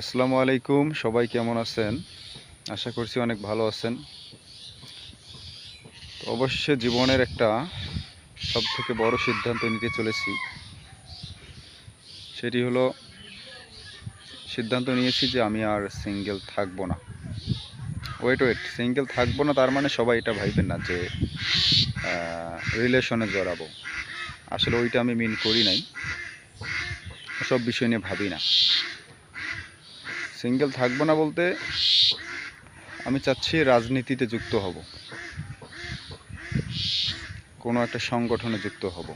আসসালামু আলাইকুম, সবাই কেমন আছেন? আশা করছি অনেক ভালো আছেন। তো অবশ্য জীবনের একটা সব থেকে বড় সিদ্ধান্ত নিতে চলেছি। সেটি হলো, সিদ্ধান্ত নিয়েছি যে আমি আর সিঙ্গেল থাকব না। ওয়েট ওয়েট সিঙ্গেল থাকব না, তার মানে সবাই এটা ভাববেন না যে রিলেশনে জড়াবো। আসলে ওইটা আমি মিন করি নাই। সব বিষয় নিয়ে ভাবি না। সিঙ্গেল থাকব না বলতে আমি চাচ্ছি রাজনীতিতে যুক্ত হব। কোনো একটা সংগঠনে যুক্ত হব।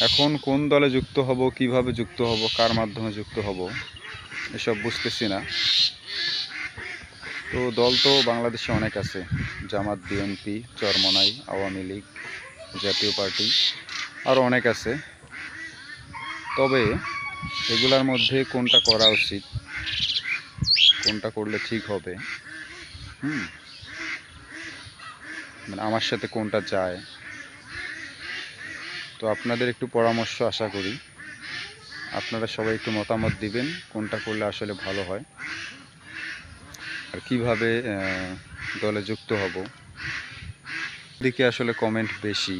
এখন কোন দলে যুক্ত হব, কীভাবে যুক্ত হব, কার মাধ্যমে যুক্ত হব, এসব বুঝতেছি না। তো দল তো বাংলাদেশে অনেক আছে। জামাত, বিএনপি, চরমনাই, আওয়ামী লীগ, জাতীয় পার্টি আরও অনেক আছে। তবে এগুলার মধ্যে কোনটা করা উচিত? কোনটা করলে ঠিক হবে? হুম। মানে আমার সাথে কোনটা যায়? তো আপনাদের একটু পরামর্শ আশা করি। আপনারা সবাই একটু মতামত দিবেন, কোনটা করলে আসলে ভালো হয়। আর কীভাবে দলে যুক্ত হব। দিকে আসলে কমেন্ট বেশি।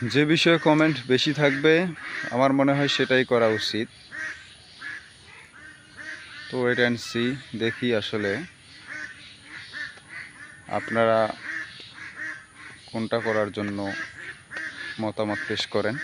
যে বিষয়ে কমেন্ট বেশি থাকবে, আমার মনে হয় সেটাই করা উচিত। তো ওয়েট অ্যান্ড সি দেখি আসলে আপনারা কোনটা করার জন্য মতামত পেশ করেন।